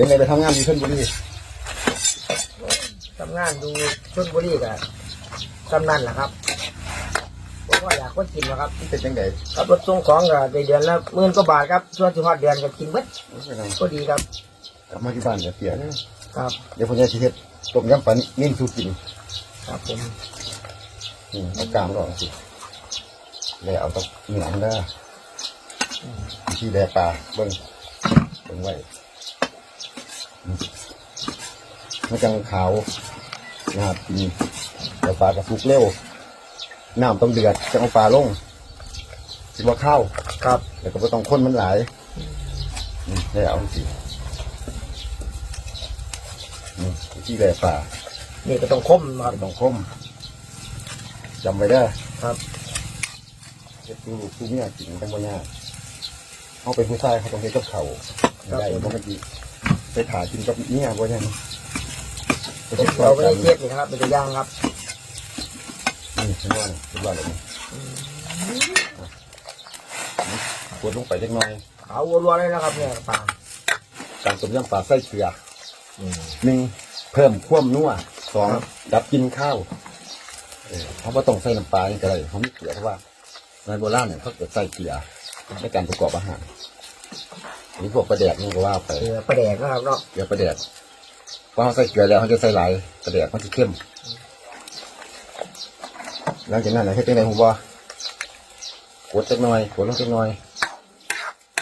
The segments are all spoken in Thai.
เป็นไงไปทำงานอยู่ชลบุรีทำงานดูชนบุรีกับกำนันแหละครับผมก็อยากคนกินนะครับเป็นยังไงขับรถส่งของก็ได้เดือนละหมื่นกว่าบาทครับส่วนที่ฮอดเดือนก็กินเบิดเป็นไงก็ดีครับกลับมาที่บ้านเดี๋ยวเสียนะครับ เดี๋ยวผมจะเฮ็ดต้มยำปลานิ่มสูกิน ครับผมอืมเอากล้ามก่อนสิแล้วเอาต้องเหนียงเด้อที่แดปลาเบิ่งเบิ่งไว้อื มมันจังขาวนะครับกินแต่ปลากระสุกเร็วน้ำต้องเดือดจะเอาปลาลงคิดว่าข้าวครับ แต่ก็ไม่ต้องค้นมันหลายอืมได้เอาสิอืมที่แหลป่านี่ก็ต้องคมครับไม่ต้องคมจำไว้ได้อครับเฮ็ดดูผู้เมียกินตั้งบ่ยากเขาเป็นผู้ชายเขาต้องเฮ็ดกับเขาวให้ได้เพราะมันดี ไปถ่ายกินกับเมียบ่ยังไปเฮ็ดเราเราไม่กัได้นเทียบนี่นะครับเป็นตัวอย่างครับนี่ฉันว่าฉันว่าแบบนี้กดลงไปเล็กน้อยขาวรัวๆเลยนะครับเนี่ยปลาการต้มยำปลาไส้เกลือหนึ่งเพิ่มความนัวสองดับกินข้าวเออเขาไม่ต้องใส่น้ำปลาอะไรเขาไม่เกลือเพราะว่าในโบราณเนี่ยเขาเกิดใส่เกลือในการประกอบอาหาร อันนี้พวกประแดกนี่ก็ว่าไปเกลือปลาแดกนะครับเนาะเกลือประแดกพอเขาใส่เกลือแล้วเขาจะใส่หลายประแดกมันจะเข้มหลังจากนั้นนะให้เป็นไงผมว่ากดจักหน่อยกดลงจักหน่อย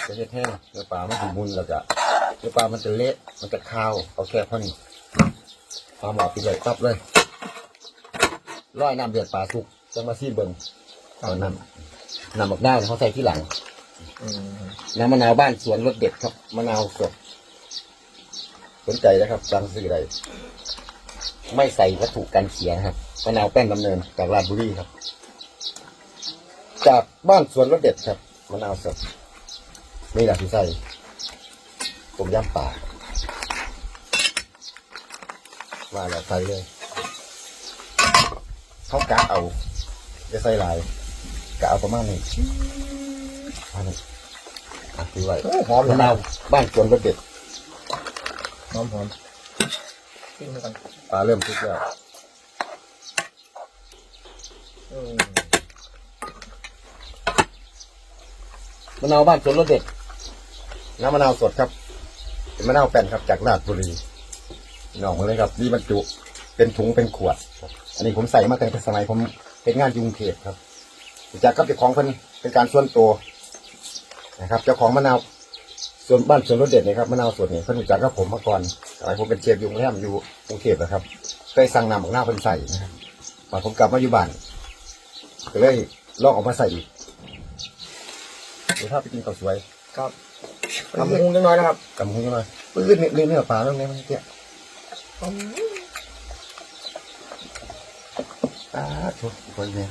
จะเฮ็ดแห้งเนื้อปลามันถึงมุนแล้วก็เนื้อปลามันจะเละมันจะคาวเอาแค่เท่านี้ปลาหมอปิดเลยตับเลยร้อยน้ำเดือดปลาสุกจะมาซีเบิงตอนนั้นน้ำบักนาวเนี่ยเขาใส่ที่หลังอืม น้ำมะนาวบ้านสวนรสเด็ดครับ มะนาวสด สนใจนะครับสั่งซื้อได้ไม่ใส่วัตถุกันเสียนะครับมะนาวแป้นดำเนินจากราชบุรีครับ จากบ้านสวนรสเด็ดครับมะนาวสดนี่แหละที่ใส่ต้มยำปลาว่าแล้วใส่เลยเขากะเอาจะใส่ลายกะเอาประมาณนี้ อันนี้อะถือไว้โอ้หอมเลมะยนาวบ้านสวนรสเด็ดหอมหอมกินกันปลาเริ่มทุกแล้วอืมมะนาวบ้านสวนรสเด็ดน้ำมะนาวสดครับเป็นมะนาวแป้นครับจากราชบุรีน้องมาเลยครับนี่บรรจุเป็นถุงเป็นขวด อันนี้ผมใส่มาตั้งแต่สมัยผมเป็นงานอยกรุงเทพครับรู้จากกับเจ้าของเพิ่นเป็นการส่วนตัว นะครับเจ้าของมะนาวส่วนบ้านสวนรสเด็ดนะครับมะนาวสดเนี่ยเพิ่นรู้จักกับผมมาก่อนสมัยผมเป็นเชฟอยุงแรมอยู่กรุงเทพนะครับเคยสั่งนำของหน้าเพิ่นใส่นะครับพอผมกลับมาอยู่บ้านก็เลยลองเออกมาใส่อีกเดี๋ยวถ้าไปกินข้าวสวยครับทำมุงจังน้อยนะครับกำมือหน่อยปื้ดเนื้อเนื้อปลาแล้วไงมันเตี้ยปลาทุกคนเนี่ย